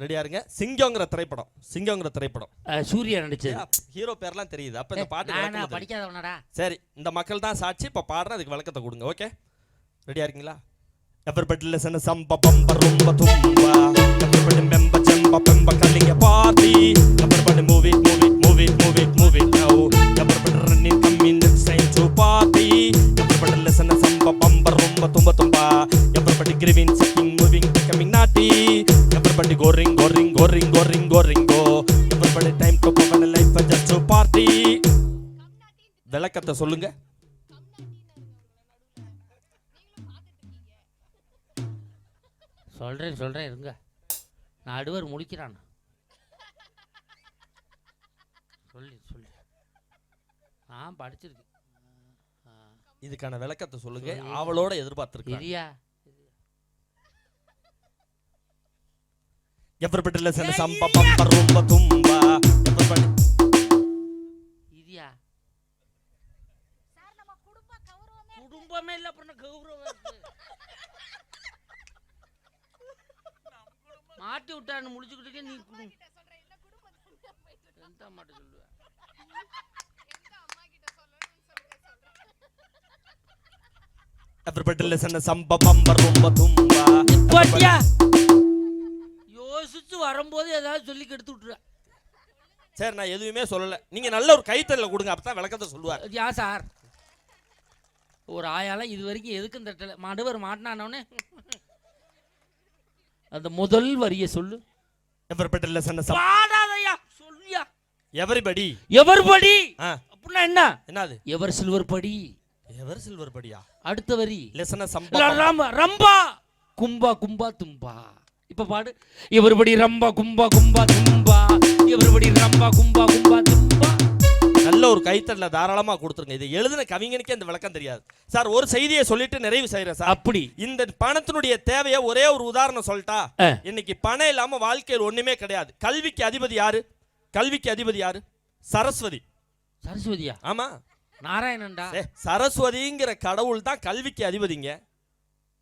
ரெடியா இருங்க சிங்கங்கிற திரைப்படம் சிங்கங்கிற திரைப்படம் சூர்யா நடிச்சது ஹீரோ பேர்லாம் தெரியுது அப்ப இந்த பாட்டு. படிக்காதவனடா சரி இந்த மக்கள் தான் சாட்சி இப்ப பாடுறேன் அதுக்கு விளக்கத்தை கொடுங்க ஓகே ரெடியா இருக்கீங்களா to samba bamba rumba tumba Everybody member jamba pemba calling a party Everybody move it, move it, move it, move it, move it now Everybody running, coming, it's time to party Everybody listen to samba bamba rumba tumba tumba விளக்கத்தை சொல்லுங்க. சொல்றேன் சொல்றேன் இருங்க. நடுவர் முடிக்கிறான். சொல்லி சொல்லி. நான் படிச்சிருக்கேன். இதுக்கான விளக்கத்தை சொல்லுங்க. ஆவலோட எதிர்பார்த்திருக்கேன் இரியா. Everybody listen to samba என்ன கௌரவம்? மாட்டி விட்டான்னு முடிச்சுக்கிட்டு நீ எந்த மாட்ட சொல்லுவ. Everybody listen to samba bamba rumba tumba பாட்டியா? யோசிச்சு வரும்போது ஏதாவது சொல்லி கெடுத்து விட்டுற சரி நான் எதுவுமே சொல்லல. நீங்க நல்ல ஒரு கைத்தறல கொடுங்க அப்பதான் விளக்கத்தை சொல்லுவார். யா சார்? ஒரு ஆயால இது வரைக்கும் எதுக்கும் தட்டல மடுவர் மாட்டினானவனே அந்த முதல் வரிய சொல்லு. Listen to samba பாடாதயா சொல்லியா. Everybody. எவர் படி? ஆ. அப்படின்னா என்ன? என்னது? எவர் சில்வர் படி? எவர் சில்வர் படியா? அடுத்த வரி. Samba bamba. ரம்ப கும்பா கும்பா தும்பா. இப்ப பாடு. எவருபடி ரம்பா கும்பா கும்பா தும்பா. எவருபடி ரம்பா கும்பா கும்பா தும்பா. ஒரு கைத்தறல தாராளமா கொடுத்துருங்க. இது எழுதின கவிஞனுக்கே இந்த விளக்கம் தெரியாது. சார் ஒரு செய்தியை சொல்லிட்டு நிறைவு செய்யறேன் சார். அப்படி. இந்த பணத்தினுடைய தேவையை ஒரே ஒரு உதாரணம் சொல்லிட்டா. இன்னைக்கு பணம் இல்லாம வாழ்க்கையில் ஒண்ணுமே கிடையாது. கல்விக்கு அதிபதி யாரு? கல்விக்கு அதிபதி யாரு? சரஸ்வதி. சரஸ்வதியா? ஆமா. நாராயணன்டா. சரஸ்வதிங்கிற கடவுள் தான் கல்விக்கு அதிபதிங்க.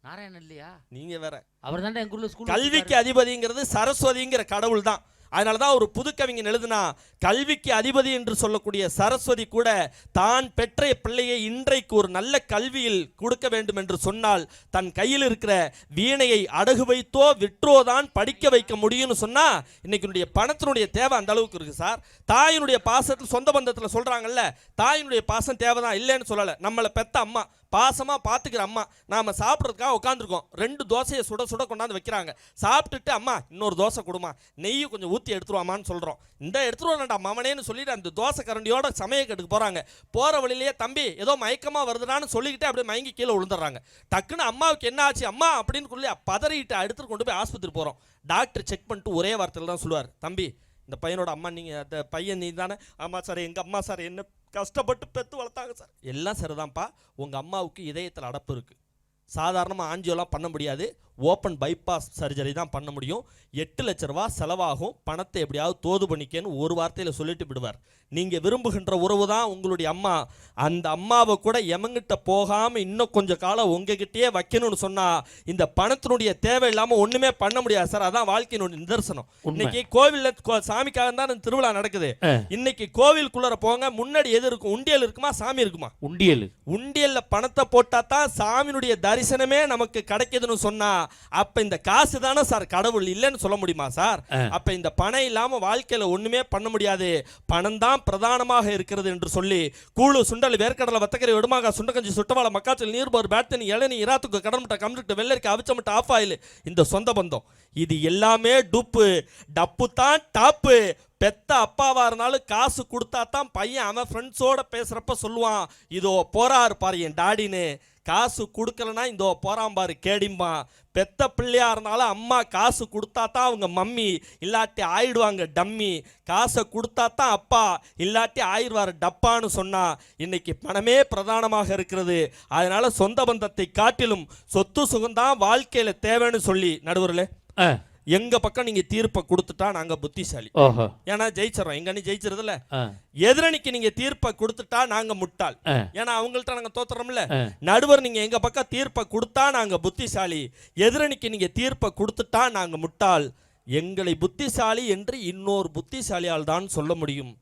நாராயணன் இல்லையா? நீங்க வேற. அவர் தான்டா எங்க ஊர்ல ஸ்கூல் கல்விக்கு அதிபதிங்கிறது சரஸ்வதிங்கிற கடவுள் தான். அதனால தான் ஒரு புது கவிஞன் எழுதுனா கல்விக்கு அதிபதி என்று சொல்லக்கூடிய சரஸ்வதி கூட தான் பெற்ற பிள்ளையை இன்றைக்கு ஒரு நல்ல கல்வியில் கொடுக்க வேண்டும் என்று சொன்னால் தன் கையில் இருக்கிற வீணையை அடகு வைத்தோ விற்றோ தான் படிக்க வைக்க முடியும்னு சொன்னால் இன்னைக்கு பணத்தினுடைய தேவை அந்த அளவுக்கு இருக்கு சார். தாயினுடைய பாசத்தில் சொந்த பந்தத்தில் சொல்றாங்கல்ல தாயினுடைய பாசம் தேவைதான் இல்லைன்னு சொல்லலை. நம்மளை பெத்த அம்மா பாசமாக பார்த்துக்கிற அம்மா. நாம் சாப்பிட்றதுக்காக உட்காந்துருக்கோம் ரெண்டு தோசையை சுட சுட கொண்டாந்து வைக்கிறாங்க. சாப்பிட்டுட்டு அம்மா இன்னொரு தோசை கொடுமா. நெய் கொஞ்சம் ஊற்றி எடுத்துருவாமான்னு சொல்கிறோம் இந்த எடுத்துருவான்டா மாமனேன்னு சொல்லிட்டு அந்த தோசை கரண்டியோட சமயக்கட்டுக்கு போகிறாங்க போகிற வழியிலேயே தம்பி ஏதோ மயக்கமாக வருதுடான்னு சொல்லிக்கிட்டு அப்படியே மயங்கி கீழே விழுந்துடுறாங்க. டக்குன்னு அம்மாவுக்கு என்ன ஆச்சு? அம்மா அப்படின்னு சொல்லி பதறிட்டு அடுத்து கொண்டு போய் ஆஸ்பத்திரி போகிறோம் டாக்டர் செக் பண்ணிட்டு ஒரே வார்த்தையில் தான் சொல்லுவார். தம்பி இந்த பையனோட அம்மா நீங்கள் அந்த பையன் நீ தானே ஆமாம் சார் எங்கள் அம்மா சார் என்ன கஷ்டப்பட்டு பெற்று வளர்த்தாங்க சார். எல்லாம் சரிதான்ப்பா. உங்கள் அம்மாவுக்கு இதயத்தில் அடப்பு இருக்குது சாதாரணமாக ஆஞ்சியோலாம் பண்ண முடியாது. ஓப்பன் பைபாஸ் சர்ஜரி தான் பண்ண முடியும். எட்டு லட்ச ரூபா செலவாகும். பணத்தை எப்படியாவது தோது பண்ணிக்கன்னு ஒரு வார்த்தையில் சொல்லிட்டு விடுவார். நீங்கள் விரும்புகின்ற உறவு தான் உங்களுடைய அம்மா. அந்த அம்மாவை கூட எமங்கிட்ட போகாமல் இன்னும் கொஞ்சம் காலம் உங்ககிட்டயே வைக்கணும்னு சொன்னால் இந்த பணத்தினுடைய தேவை இல்லாமல் ஒன்றுமே பண்ண முடியாது சார். அதான் வாழ்க்கையினுடைய நிதர்சனம். இன்னைக்கு கோவிலில் சாமிக்காக தான் திருவிழா நடக்குது. இன்னைக்கு கோவிலுக்குள்ளார போங்க. முன்னாடி எது இருக்கும்? உண்டியல் இருக்குமா? சாமி இருக்குமா? உண்டியல். உண்டியல்ல பணத்தை போட்டா தான் சாமியினுடைய தரிசனமே நமக்கு கிடைக்குதுன்னு சொன்னா அப்ப இந்த காசு தானே சார் கடவுள் இல்லைன்னு சொல்ல முடியுமா சார். அப்ப இந்த பணம் இல்லாம வாழ்க்கையில ஒண்ணுமே பண்ண முடியாது. பணம் தான் பிரதானமாக இருக்கிறது என்று சொல்லி கூழு சுண்டல் வேர்க்கடலை வத்தக்கரை விடுமாக சுண்டக்கஞ்சி சுட்டவாள மக்காச்சல் நீர்போர் பேட்டனி இளநீ இராத்துக்கு கடன்முட்டை கம்ரிட்டு வெள்ளரிக்கை அவிச்சமுட்டை ஆஃப் ஆயில். இந்த சொந்த பந்தம். இது எல்லாமே டூப்பு. டப்பு தான் டாப்பு. பெத்த அப்பாவாக இருந்தாலும் காசு கொடுத்தா தான் பையன் அவன் ஃப்ரெண்ட்ஸோட பேசுகிறப்ப சொல்லுவான் இதோ போறாரு பாரு என் டாடின்னு. காசு கொடுக்கலனா இந்தோ போறான் பாரு பெத்த பிள்ளையாக இருந்தாலும் அம்மா காசு கொடுத்தா தான் அவங்க மம்மி இல்லாட்டி ஆயிடுவாங்க டம்மி. காசை கொடுத்தா தான் அப்பா இல்லாட்டி ஆயிடுவார் டப்பான்னு சொன்னால் இன்னைக்கு பணமே பிரதானமாக இருக்கிறது. அதனால் சொந்த பந்தத்தை காட்டிலும் சொத்து சுகம்தான் வாழ்க்கையில் தேவைன்னு சொல்லி நடுவரில் ஆ, எங்க பக்கம் நீங்க தீர்ப்பை கொடுத்துட்டா நாங்க புத்திசாலி. ஏன்னா ஜெயிச்சிடறோம் எங்க அணி ஜெயிச்சிருதுல எதிரணிக்கு நீங்க தீர்ப்பை கொடுத்துட்டா நாங்க முட்டாள். ஏன்னா அவங்கள்ட்ட நாங்க தோத்துறோம்ல. நடுவர் நீங்க எங்க பக்கம் தீர்ப்பை கொடுத்தா நாங்க புத்திசாலி. எதிரணிக்கு நீங்க தீர்ப்பை கொடுத்துட்டா நாங்க முட்டாள். எங்களை புத்திசாலி என்று இன்னொரு புத்திசாலியால் தான் சொல்ல முடியும்.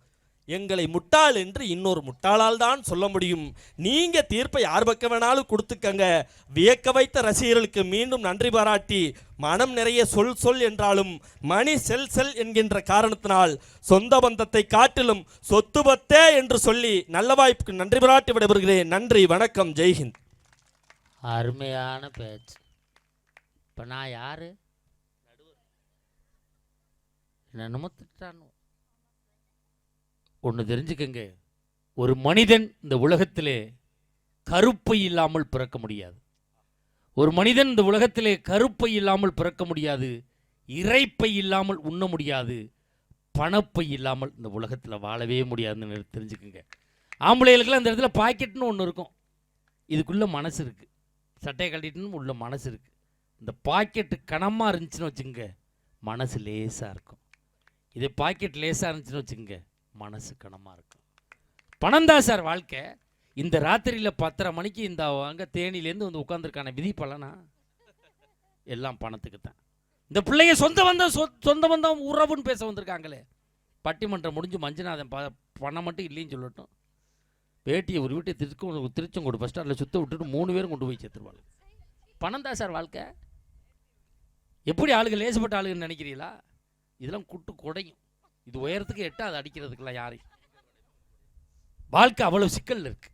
எங்களை முட்டாள் என்று இன்னொரு முட்டாளால் தான் சொல்ல முடியும். நீங்க தீர்ப்பை யார் பக்கம் வேணாலும் கொடுத்துக்கங்க. வியக்க வைத்த ரசிகர்களுக்கு மீண்டும் நன்றி பாராட்டி மனம் நிறைய சொல் சொல் என்றாலும் மணி செல் செல் என்கின்ற காரணத்தினால் சொந்த பந்தத்தை காட்டிலும் சொத்து பத்தே என்று சொல்லி நல்ல வாய்ப்புக்கு நன்றி பாராட்டி விடைபெறுகிறேன். நன்றி வணக்கம் ஜெய்ஹிந்த் அருமையான பேச்சு. இப்போ நான் யாரு? என்னமோ திட்டானோ ஒன்று தெரிஞ்சுக்கங்க. ஒரு மனிதன் இந்த உலகத்திலே கருப்பை இல்லாமல் பிறக்க முடியாது. ஒரு மனிதன் இந்த உலகத்திலே கருப்பை இல்லாமல் பிறக்க முடியாது. இறைப்பை இல்லாமல் உண்ண முடியாது. பணப்பை இல்லாமல் இந்த உலகத்தில் வாழவே முடியாதுன்னு தெரிஞ்சுக்கோங்க. ஆம்பளைகளுக்கெல்லாம் அந்த இடத்துல பாக்கெட்னு ஒன்று இருக்கும். இதுக்குள்ளே மனசு இருக்குது சட்டையை கட்டிட்டுன்னு உள்ள மனசு இருக்குது இந்த பாக்கெட்டு கனமாக இருந்துச்சுன்னு வச்சுங்க மனசு லேசாக இருக்கும். இதே பாக்கெட் லேசாக இருந்துச்சுன்னு வச்சுங்க மனசு கனமாக இருக்கும். பணம் தான் சார் வாழ்க்கை. இந்த ராத்திரியில் பத்தரை மணிக்கு இந்த அங்கே தேனிலேருந்து வந்து உட்காந்துருக்கான விதி பலனா? எல்லாம் பணத்துக்கு தான். இந்த பிள்ளைங்க சொந்த பந்தம் சொ- சொந்த பந்தம் உறவுன்னு பேச வந்திருக்காங்களே. பட்டிமன்றம் முடிஞ்சு மஞ்சுநாதன் ப பணம் மட்டும் இல்லைன்னு சொல்லட்டும். பேட்டியை ஒரு வீட்டை திருக்கும் திருச்செங்கோடு ஃபஸ்ட் அதில் சுற்ற விட்டுட்டு மூணு பேரும் கொண்டு போய் சேர்த்துருவாங்க. பணம் தான் சார் வாழ்க்கை. எப்படி ஆளுங்க லேசப்பட்ட ஆளுங்கன்னு நினைக்கிறீங்களா? இதெல்லாம் குட்டு குடையும். இது உயரத்துக்கு எட்டாது அடிக்கிறதுக்குலாம் யாரையும் வாழ்க்கை அவ்வளவு சிக்கல் இருக்கு.